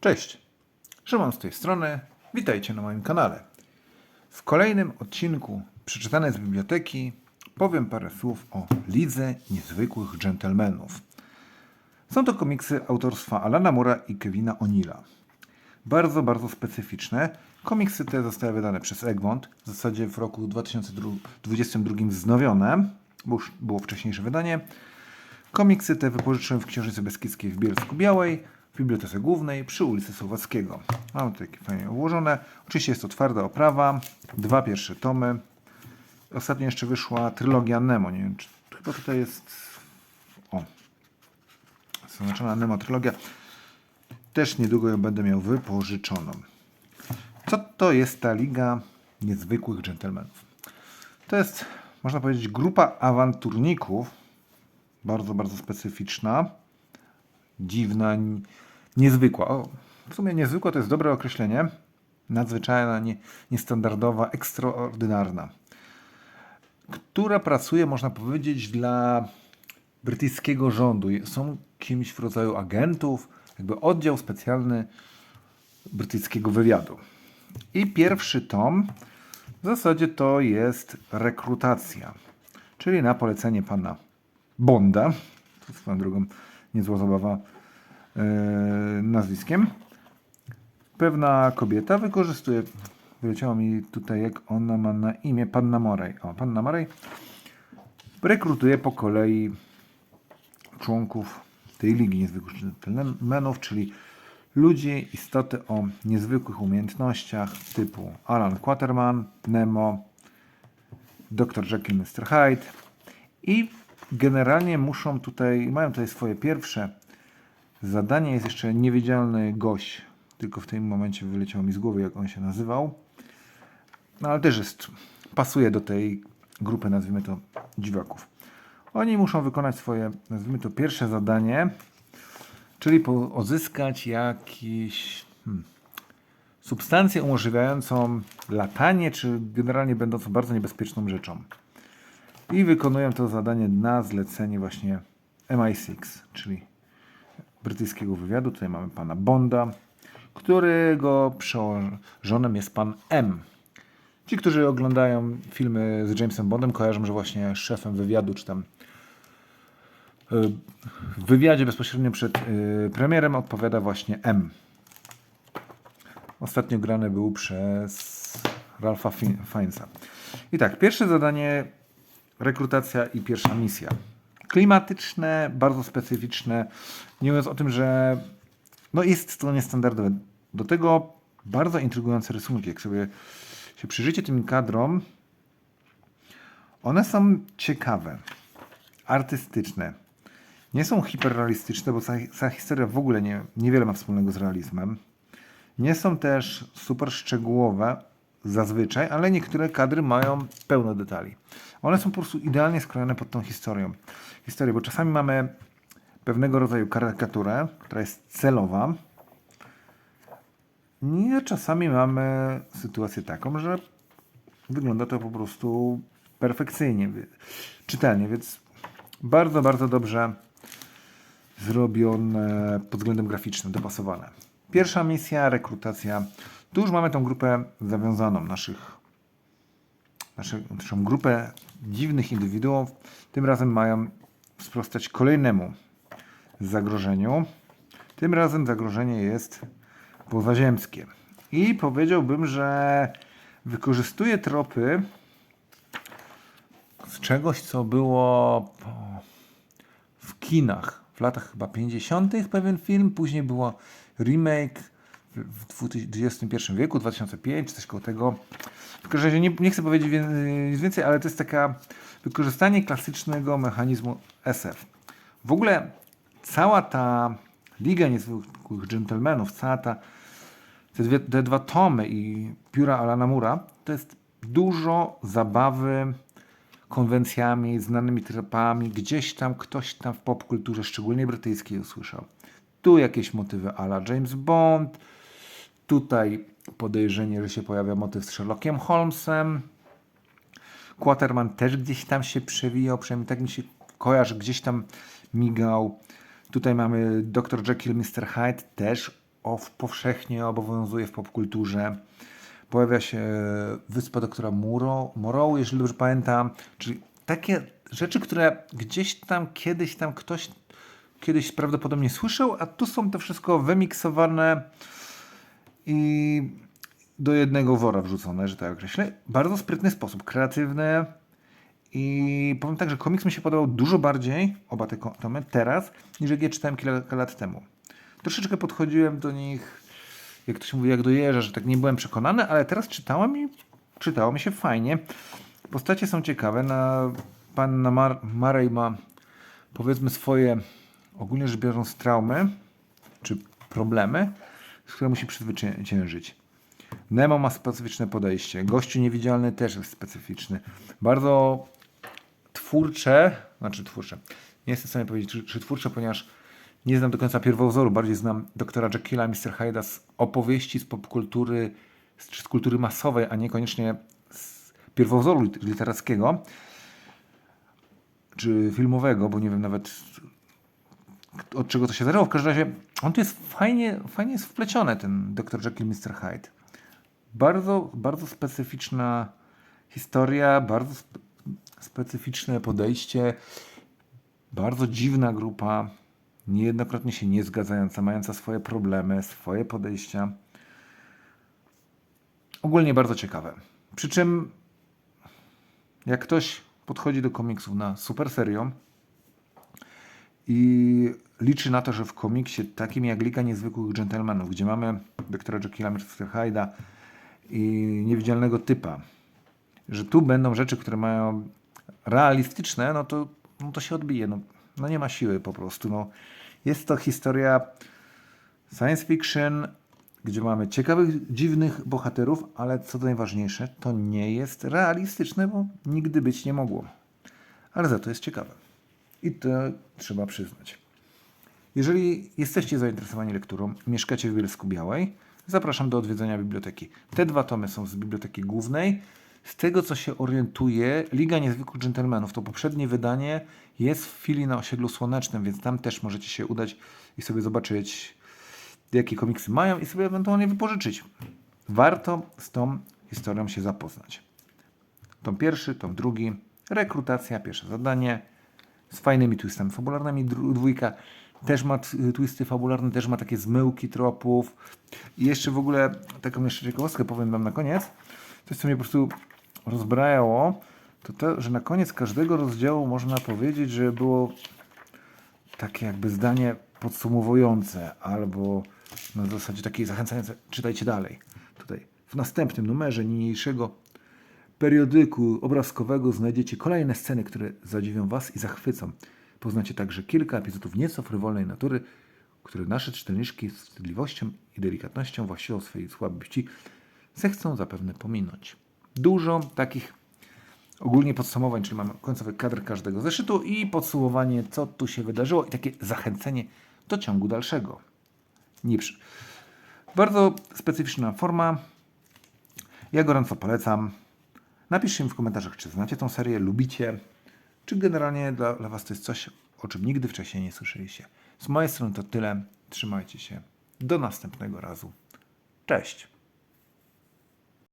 Cześć, Szymon z tej strony, witajcie na moim kanale. W kolejnym odcinku przeczytanej z biblioteki powiem parę słów o Lidze Niezwykłych Dżentelmenów. Są to komiksy autorstwa Alana Mura i Kevina O'Neilla. Bardzo, bardzo specyficzne. Komiksy te zostały wydane przez Egmont, w zasadzie w roku 2022 wznowione, bo już było wcześniejsze wydanie. Komiksy te wypożyczyłem w Książnicy Beskidzkiej w Bielsku Białej, w Bibliotece Głównej przy ulicy Słowackiego. Mam takie fajnie ułożone. Oczywiście jest to twarda oprawa, dwa pierwsze tomy. Ostatnio jeszcze wyszła trylogia Nemo. Nie wiem, czy chyba tutaj jest. O. Zaznaczona Nemo trylogia. Też niedługo ją będę miał wypożyczoną. Co to jest ta Liga Niezwykłych Dżentelmenów? To jest, można powiedzieć, grupa awanturników, bardzo, bardzo specyficzna, dziwna, niezwykła. O, w sumie niezwykła to jest dobre określenie. Nadzwyczajna, nie, niestandardowa, ekstraordynarna. Która pracuje, można powiedzieć, dla brytyjskiego rządu. Są kimś w rodzaju agentów, jakby oddział specjalny brytyjskiego wywiadu. I pierwszy tom w zasadzie to jest rekrutacja, czyli na polecenie pana Bonda, to swoją drogą niezła zabawa nazwiskiem. Pewna kobieta wykorzystuje, wyleciało mi tutaj jak ona ma na imię, panna Morej. O, panna Morej rekrutuje po kolei członków tej Ligi Niezwykłych Gentlemanów, czyli ludzie, istoty o niezwykłych umiejętnościach typu Alan Quaterman, Nemo, Dr. Jekyll, Mr. Hyde i generalnie muszą tutaj, mają tutaj swoje pierwsze zadanie, jest jeszcze niewiedzialny gość, tylko w tym momencie wyleciał mi z głowy, jak on się nazywał, no ale też jest, pasuje do tej grupy, nazwijmy to, dziwaków. Oni muszą wykonać swoje, nazwijmy to, pierwsze zadanie, czyli odzyskać jakieś hmm, substancję umożliwiającą latanie, czy generalnie będącą bardzo niebezpieczną rzeczą. I wykonują to zadanie na zlecenie właśnie MI6, czyli brytyjskiego wywiadu. Tutaj mamy pana Bonda, którego przełożonym jest pan M. Ci, którzy oglądają filmy z Jamesem Bondem, kojarzą, że właśnie szefem wywiadu, czy tam y, w wywiadzie bezpośrednio przed y, premierem odpowiada właśnie M. Ostatnio grany był przez Ralpha Fin- Fiennesa. I tak, pierwsze zadanie rekrutacja i pierwsza misja. Klimatyczne, bardzo specyficzne. Nie mówiąc o tym, że no jest to niestandardowe. Do tego bardzo intrygujące rysunki. Jak sobie się przyjrzycie tym kadrom, one są ciekawe, artystyczne. Nie są hiperrealistyczne, bo ta, historia w ogóle nie, niewiele ma wspólnego z realizmem. Nie są też super szczegółowe zazwyczaj, ale niektóre kadry mają pełno detali. One są po prostu idealnie skrojone pod tą historią. Historię, bo czasami mamy pewnego rodzaju karykaturę, która jest celowa. Nie, czasami mamy sytuację taką, że wygląda to po prostu perfekcyjnie, czytelnie, więc bardzo, bardzo dobrze zrobione pod względem graficznym, dopasowane. Pierwsza misja, rekrutacja. Tu już mamy tą grupę zawiązaną, naszych, naszą, naszą grupę dziwnych indywiduów. Tym razem mają sprostać kolejnemu zagrożeniu. Tym razem zagrożenie jest pozaziemskie. I powiedziałbym, że wykorzystuje tropy z czegoś, co było w kinach w latach chyba 50. pewien film, później było remake w w XXI wieku, 2005 czy coś koło tego. W każdym razie nie, nie chcę powiedzieć wie- nic więcej, ale to jest taka wykorzystanie klasycznego mechanizmu SF. W ogóle cała ta Liga Niezwykłych Dżentelmenów, cała ta te, dwie, te dwa tomy i pióra Alana Mura, to jest dużo zabawy konwencjami, znanymi tropami. Gdzieś tam ktoś tam w popkulturze, szczególnie brytyjskiej, usłyszał. Tu jakieś motywy ala James Bond, tutaj podejrzenie, że się pojawia motyw z Sherlockiem Holmesem. Quaterman też gdzieś tam się przewijał, przynajmniej tak mi się kojarzy, gdzieś tam migał. Tutaj mamy Dr. Jekyll, Mr. Hyde, też o, powszechnie obowiązuje w popkulturze. Pojawia się Wyspa doktora Morrow, jeżeli dobrze pamiętam. Czyli takie rzeczy, które gdzieś tam kiedyś tam ktoś kiedyś prawdopodobnie słyszał, a tu są to wszystko wymiksowane i do jednego wora wrzucone, że tak określę. Bardzo sprytny sposób, kreatywny i powiem tak, że komiks mi się podobał dużo bardziej, oba te tomy, teraz, niż jak je czytałem kilka lat temu. Troszeczkę podchodziłem do nich, jak to się mówi, jak do jeża, że tak nie byłem przekonany, ale teraz czytałem i czytało mi się fajnie. Postacie są ciekawe. Na, pan na Mar- Marej ma powiedzmy swoje, ogólnie rzecz biorąc, traumy czy problemy, z którymi musi przezwyciężyć. Nemo ma specyficzne podejście. Gościu niewidzialny też jest specyficzny. Bardzo twórcze, znaczy twórcze. Nie jestem w stanie powiedzieć, czy, czy twórcze, ponieważ nie znam do końca pierwowzoru. Bardziej znam doktora Jekylla, Mr. Hyde'a z opowieści z popkultury, czy z kultury masowej, a niekoniecznie z pierwowzoru lit- literackiego czy filmowego, bo nie wiem nawet od czego to się zależało. W każdym razie on tu jest fajnie, fajnie jest wpleciony, ten Dr. Jekyll, Mr. Hyde. Bardzo, bardzo specyficzna historia, bardzo spe, specyficzne podejście, bardzo dziwna grupa, niejednokrotnie się nie zgadzająca, mająca swoje problemy, swoje podejścia. Ogólnie bardzo ciekawe. Przy czym, jak ktoś podchodzi do komiksów na super serio i liczy na to, że w komiksie takim jak Liga Niezwykłych Gentlemanów, gdzie mamy doktora Jekylla, Mr. Hyde'a i niewidzialnego typa, że tu będą rzeczy, które mają realistyczne, no to, no to się odbije. No, no nie ma siły po prostu. No. Jest to historia science fiction, gdzie mamy ciekawych, dziwnych bohaterów, ale co najważniejsze, to nie jest realistyczne, bo nigdy być nie mogło. Ale za to jest ciekawe. I to trzeba przyznać. Jeżeli jesteście zainteresowani lekturą mieszkacie w Bielsku Białej, zapraszam do odwiedzenia biblioteki. Te dwa tomy są z biblioteki głównej. Z tego, co się orientuję, Liga Niezwykłych Dżentelmenów, to poprzednie wydanie jest w chwili na osiedlu słonecznym, więc tam też możecie się udać i sobie zobaczyć, jakie komiksy mają i sobie ewentualnie wypożyczyć. Warto z tą historią się zapoznać. Tom pierwszy, tom drugi, rekrutacja, pierwsze zadanie, z fajnymi twistami fabularnymi. Dwójka też ma twisty fabularne, też ma takie zmyłki tropów. I jeszcze w ogóle taką jeszcze ciekawostkę powiem wam na koniec. Coś, co mnie po prostu rozbrajało, to to, że na koniec każdego rozdziału można powiedzieć, że było takie jakby zdanie podsumowujące albo na zasadzie takiej zachęcające, czytajcie dalej. Tutaj w następnym numerze niniejszego periodyku obrazkowego znajdziecie kolejne sceny, które zadziwią Was i zachwycą. Poznacie także kilka epizodów nieco frywolnej natury, które nasze czytelniczki z wstydliwością i delikatnością właściwą swojej słabości zechcą zapewne pominąć. Dużo takich ogólnie podsumowań, czyli mamy końcowy kadr każdego zeszytu i podsumowanie, co tu się wydarzyło i takie zachęcenie do ciągu dalszego. Nie przy... Bardzo specyficzna forma. Ja gorąco polecam. Napiszcie mi w komentarzach, czy znacie tą serię, lubicie, czy generalnie dla, dla Was to jest coś, o czym nigdy wcześniej nie słyszeliście. Z mojej strony to tyle. Trzymajcie się. Do następnego razu. Cześć.